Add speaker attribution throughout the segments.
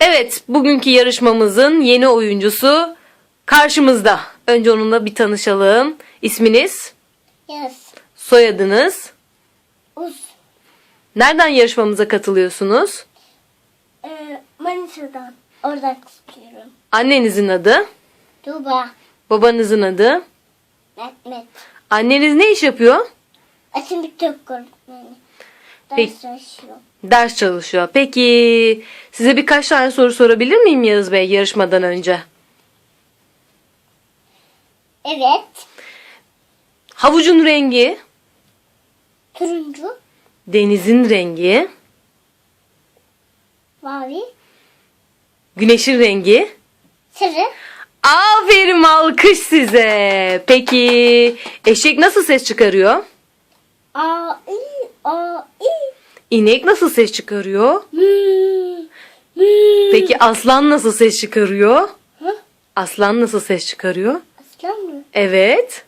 Speaker 1: Evet, bugünkü yarışmamızın yeni oyuncusu karşımızda. Önce onunla bir tanışalım. İsminiz,
Speaker 2: Yaz.
Speaker 1: soyadınız,
Speaker 2: Uz.
Speaker 1: nereden yarışmamıza katılıyorsunuz?
Speaker 2: Ee, Manisa'dan. Oradan istiyorum.
Speaker 1: Annenizin adı,
Speaker 2: Tuğba.
Speaker 1: babanızın adı.
Speaker 2: Mehmet.
Speaker 1: Anneniz ne iş yapıyor?
Speaker 2: Açın bir Türk öğretmeni.
Speaker 1: Peki.
Speaker 2: Ders çalışıyor.
Speaker 1: Ders çalışıyor. Peki size birkaç tane soru sorabilir miyim Yağız Bey yarışmadan önce?
Speaker 2: Evet.
Speaker 1: Havucun rengi,
Speaker 2: Turuncu.
Speaker 1: denizin rengi,
Speaker 2: Mavi.
Speaker 1: güneşin rengi.
Speaker 2: Sarı.
Speaker 1: Aferin alkış size. Peki eşek nasıl ses çıkarıyor?
Speaker 2: A, I, A, I.
Speaker 1: İnek nasıl ses çıkarıyor? Peki aslan nasıl ses çıkarıyor? Aslan nasıl ses çıkarıyor?
Speaker 2: Aslan mı?
Speaker 1: Evet.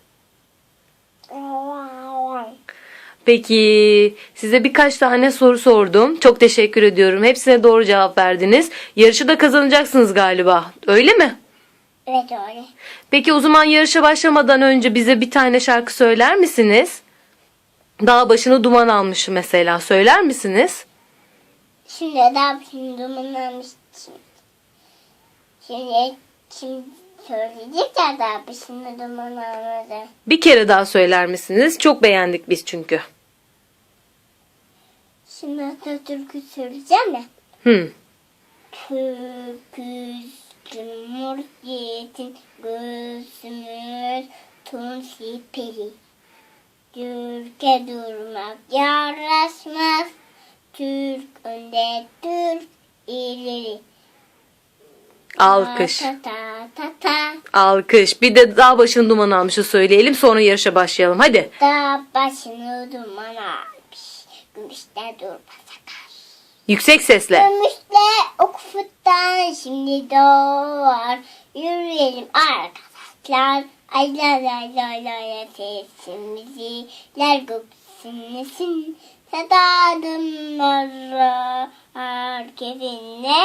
Speaker 1: Peki size birkaç tane soru sordum. Çok teşekkür ediyorum. Hepsine doğru cevap verdiniz. Yarışı da kazanacaksınız galiba. Öyle mi?
Speaker 2: Evet öyle.
Speaker 1: Peki o zaman yarışa başlamadan önce bize bir tane şarkı söyler misiniz? Dağ başını duman almış mesela. Söyler misiniz?
Speaker 2: Şimdi daha şimdi dumanlamıştım. Şimdi kim söyleyecek ya bir şimdi duman almadı.
Speaker 1: Bir kere daha söyler misiniz? Çok beğendik biz çünkü.
Speaker 2: Şimdi Atatürk'ü söyleyeceğim ya.
Speaker 1: Hı.
Speaker 2: Türküz Cumhuriyetin gözümüz tunsi peri. Türkiye durmak yaraşmaz. Türk önde Türk ileri.
Speaker 1: Alkış.
Speaker 2: Ta ta ta ta.
Speaker 1: Alkış. Bir de dağ başını duman almışı söyleyelim. Sonra yarışa başlayalım. Hadi.
Speaker 2: Da başını duman almış. Gümüşte dur sakar.
Speaker 1: Yüksek sesle.
Speaker 2: Gümüşte okufuttan şimdi doğar. Yürüyelim arkadaşlar. Ay la la la la la sesimizi. Ler göksünlesin. Sedadımlara herkesin ne?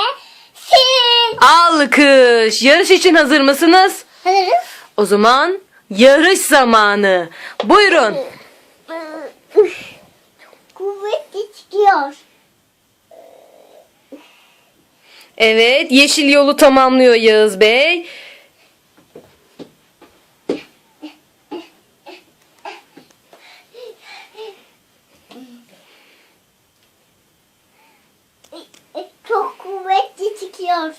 Speaker 2: Sin.
Speaker 1: Alkış. Yarış için hazır mısınız?
Speaker 2: Hazırız.
Speaker 1: O zaman yarış zamanı. Buyurun.
Speaker 2: Kuvvetli çıkıyor.
Speaker 1: Evet, yeşil yolu tamamlıyor Yağız Bey.
Speaker 2: E, Çok çıkıyor.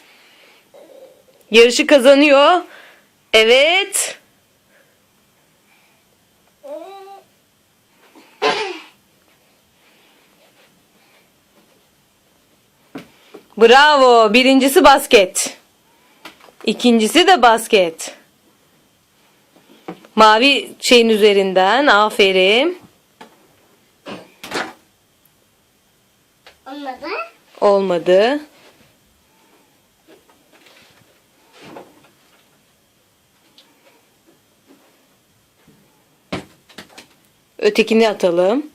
Speaker 1: Yarışı kazanıyor. Evet. Bravo. Birincisi basket. İkincisi de basket. Mavi şeyin üzerinden. Aferin.
Speaker 2: Olmadı.
Speaker 1: Olmadı. Ötekini atalım.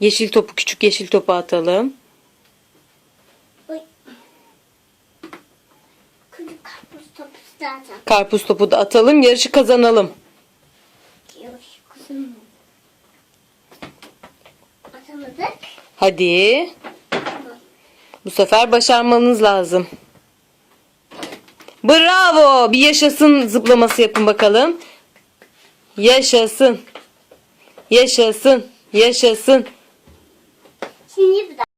Speaker 1: Yeşil topu küçük yeşil topu atalım.
Speaker 2: Karpuz topu zaten.
Speaker 1: Karpuz topu da atalım. Yarışı kazanalım.
Speaker 2: Atamadık.
Speaker 1: Hadi. Bu sefer başarmanız lazım. Bravo. Bir yaşasın zıplaması yapın bakalım. Yaşasın. Yaşasın. Yaşasın.
Speaker 2: Şimdi bir daha.